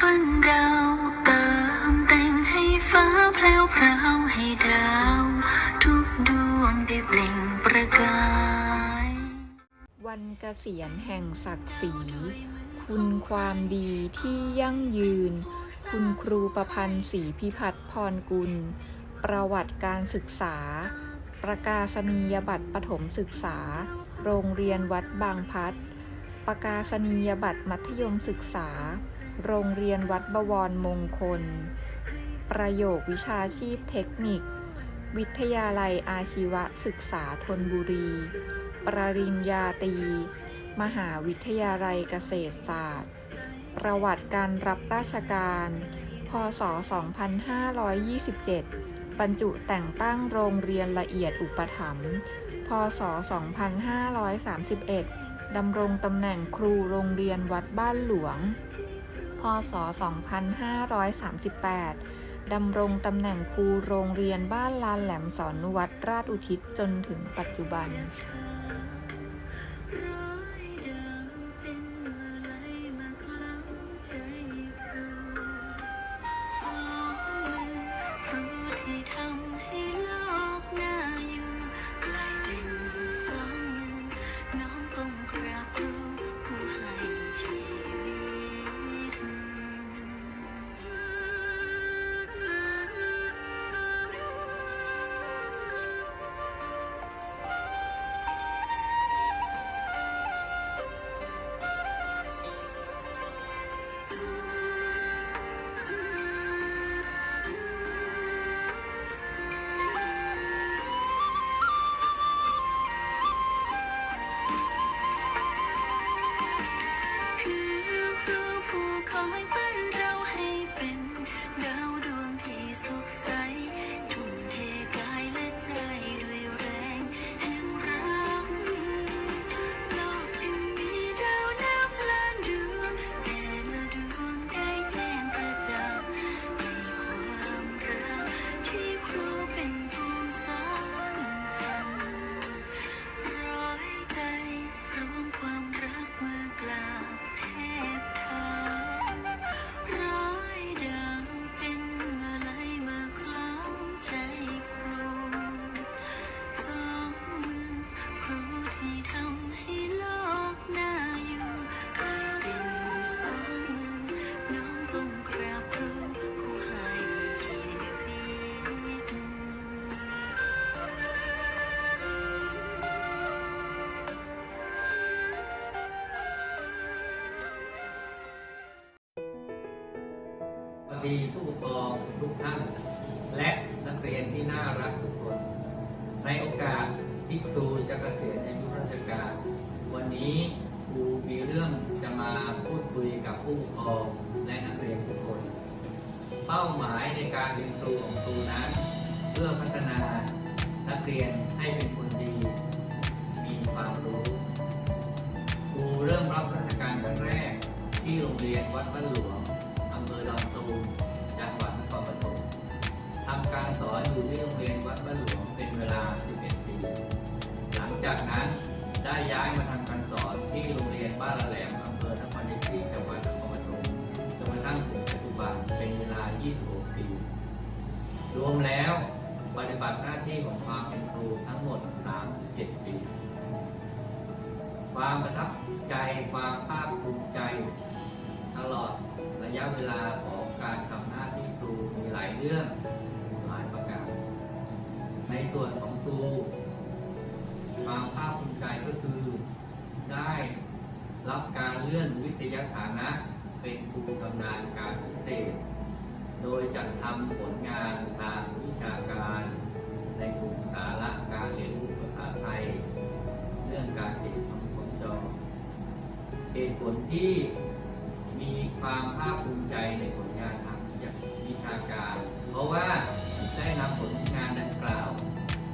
ปั้นดาวเติมแต่งให้ฟ้าแพรวพราวให้ดาว ทุกดวงได้เปล่งประกาย วันเกษียณแห่งศักดิ์ศรีคุณความดีที่ยั่งยืน คุณครูประพันธ์ศรีพิพัฒน์พรกุล ประวัติการศึกษา ประกาศนียบัตรประถมศึกษา โรงเรียนวัดบางพัดประกาศนียบัตรมัธยมศึกษา โรงเรียนวัดบวรมงคล ประโยควิชาชีพเทคนิค วิทยาลัยอาชีวศึกษาธนบุรี ปริญญาตรี มหาวิทยาลัยเกษตรศาสตร์ ประวัติการรับราชการ พศ 2527 บรรจุแต่งตั้งโรงเรียนละเอียดอุปถัมภ์ พศ 2531ดำรงตำแหน่งครูโรงเรียนวัดบ้านหลวง พศ 2538 ดำรงตำแหน่งครูโรงเรียนบ้านลานแหลมสอนนุวัดราชอุทิศจนถึงปัจจุบัน ดีผู้ปกครองทุกท่าน และนักเรียนที่น่ารักทุกคน ในโอกาสที่ครูจะเกษียณอายุราชการ วันนี้ครูมีเรื่องจะมาพูดคุยกับผู้ปกครองและนักเรียนทุกคน เป้าหมายในการเรียนครูของครูนั้น เพื่อพัฒนานักเรียนให้เป็น จากนั้นได้ย้ายมาทำการสอนที่โรงเรียนบ้านละแหลมอำเภอนครชัยศรีจังหวัดนครปฐมจนกระทั่งถึงปัจจุบันเป็นเวลา 26 ปี รวมแล้วปฏิบัติหน้าที่ของความเป็นครูทั้งหมด 37 ปี ความประทับใจความภาคภูมิใจ ตลอดระยะเวลาของการทำหน้าที่ครูมีหลายเรื่องหลายประการ ในส่วนของครู ความภาคภูมิใจก็คือ ได้รับการเลื่อนวิทยาฐานะ เป็นครูชำนาญการพิเศษ โดยจัดทำผลงานทางวิชาการ ในกลุ่มสาระการเรียนรู้ภาษาไทย เรื่องการติดคำคนจอเหตุผลที่มีความภาคภูมิใจในผลงานทางวิชาการ เพราะว่าได้นำผลงานดังกล่าว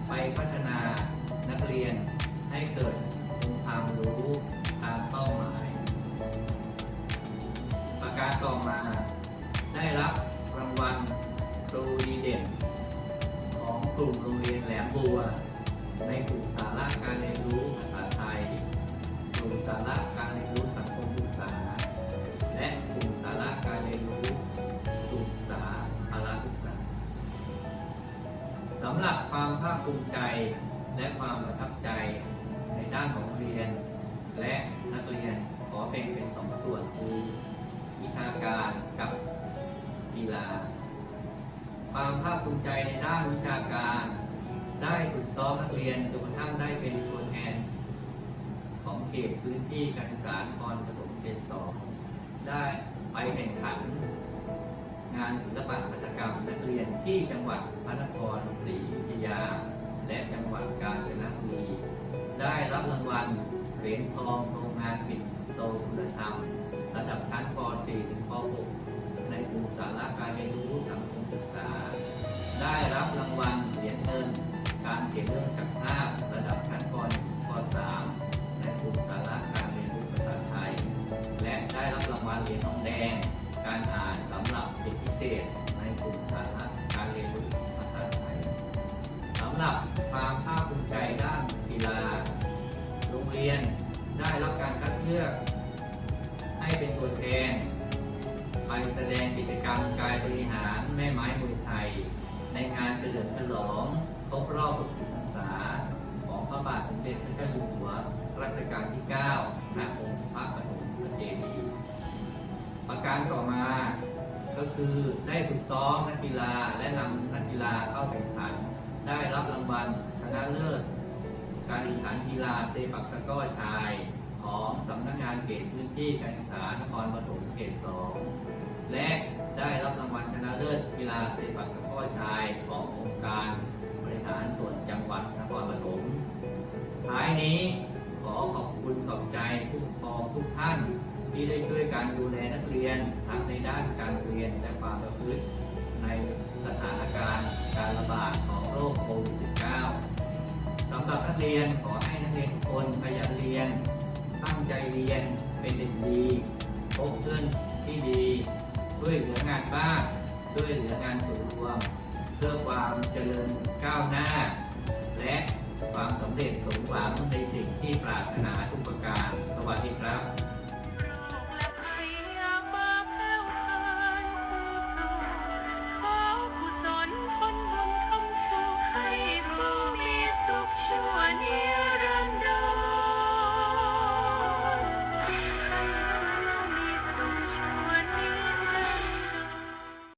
ไปพัฒนาักเรียนให้เกิดความรู้ตามเป้าหมาย ประการต่อมาได้รับรางวัลครูดีเด่น ของกลุ่มโรงเรียนแหลมบัว ในกลุ่มสาระการเรียนรู้ภาษาไทย กลุ่มสาระการเรียนรู้สังคมศึกษา และกลุ่มสาระการเรียนรู้ศึกษาภาระศึกษาสำหรับความภาคภูมิใจ และความประทับใจในด้านของเรียน และนักเรียนขอแบ่งเป็นสองส่วนคือวิชาการกับกีฬา ความภาคภูมิใจในด้านวิชาการ ได้ฝึกซ้อมนักเรียนจนกระทั่งได้เป็นตัวแทน ของเขตพื้นที่การศึกษานครปฐมเขตสองได้ไปแข่งขัน งานศิลปะหัตถกรรมนักเรียนที่จังหวัดพระนครศรี วัดกาญจนบุรีได้รับรางวัลเหรียญทองโรงงานปิ่นโตคุณธรรม ระดับชั้นป .4 ถึงป .6 ในกลุ่มสาระการเรียนรู้สังคมศึกษา ได้รับรางวัลเหรียญเงินการเขียนเรื่องจากภาพระดับชั้นป .1 ป .3 ในกลุ่มสาระการเรียนรู้ภาษาไทย และได้รับรางวัลเหรียญทองแดง การอ่านสำหรับเด็กพิเศษในกลุ่มสาระการเรียนรู้ภาษาไทยสำหรับ รียนได้รับการคัดเลือก ให้เป็นตัวแทนไปแสดงกิจกรรมกายบริหารแม่ไม้มวยไทย ในงานเฉลิมฉลองครบรอบ60พรรษาของพระบาทสมเด็จพระเจ้าอยู่หัวรัชกาลที่ 9 ณ องค์พระปฐมพระเจดีย์ประการต่อมา ก็คือได้ฝึกซ้อมนักกีฬาและนำนักกีฬาเข้าแข่งขัน ได้รับรางวัลชนะเลิศ การแข่งขันกีฬาเซปักตะกร้อชาย ของสำนักงานเขตพื้นที่การศึกษานครปฐมเขต2และได้รับรางวัลชนะเลิศกีฬาเซปักตะกร้อชายขององค์การบริหารส่วนจังหวัดนครปฐมท้ายนี้ขอขอบคุณขอบใจผู้ปกครองทุกท่าน ที่ได้ช่วยการดูแลนักเรียนทั้งในด้านการเรียนและความประพฤติใน ยนขอให้นักเรียนทุกคนขยันเรียน ตั้งใจเรียนเป็นเด็กดีพบเพื่อนที่ดี ช่วยเหลืองานบ้านช่วยเหลืองานส่วนรวม เพื่อความเจริญก้าวหน้า และความสำเร็จสมหวังในสิ่งที่ปรารถนาทุกประการ สวัสดีครับ